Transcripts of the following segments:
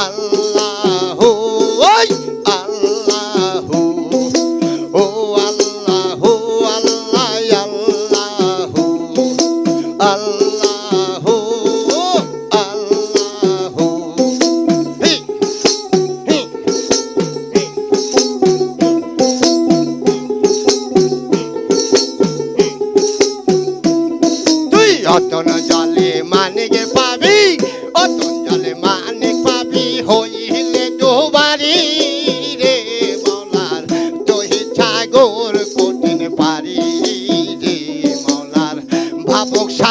Allah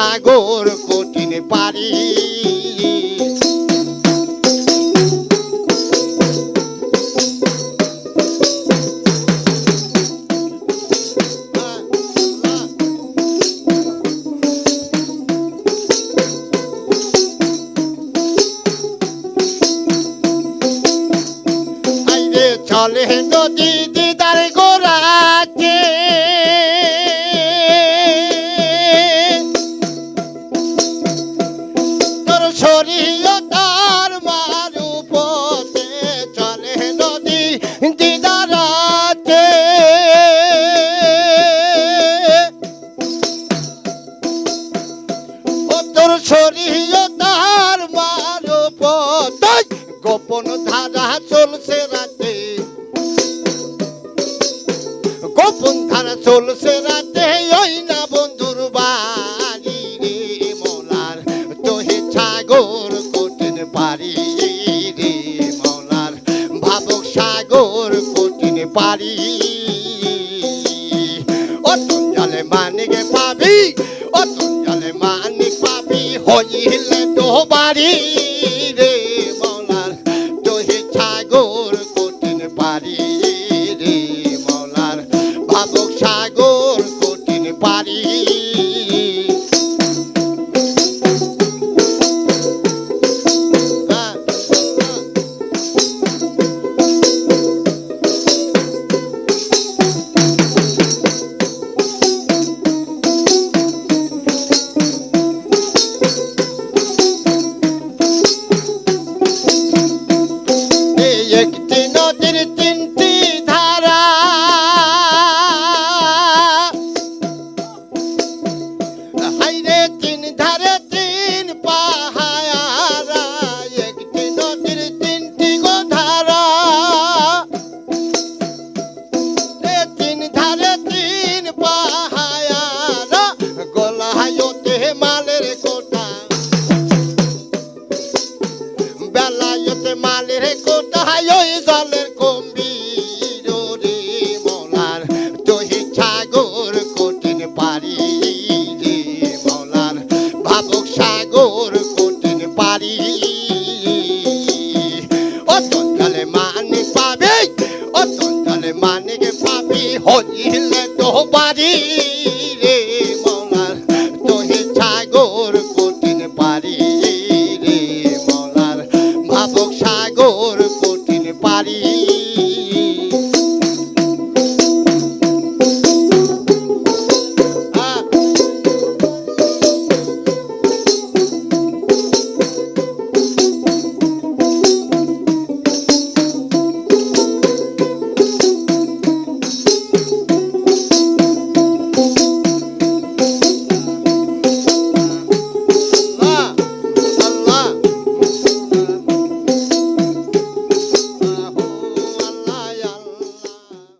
সাগর কঠিন পারি। চলে নদী তোর শরীর তার মারু পথে গোপন ধারা চলছে রাতে। গোপন ধারা চলছে রাতে, ওই না বন্ধুর বাড়ি রে মৌলার। তোহে সাগর কঠিন পারি রে মৌলার। ভাবক সাগর কঠিন পারি পাবি হইলে তিনটি ধারা। হাইরে তিন ধারে তিন পাহারা একটি নদীর তিনটি গো ধারা। তিন ধারে তিন পাহারা গলায়তে মালের কোটা। সাগর কঠিন পারি। ও মানে পাবে ও মানে পাবি হইলে তো বাড়ি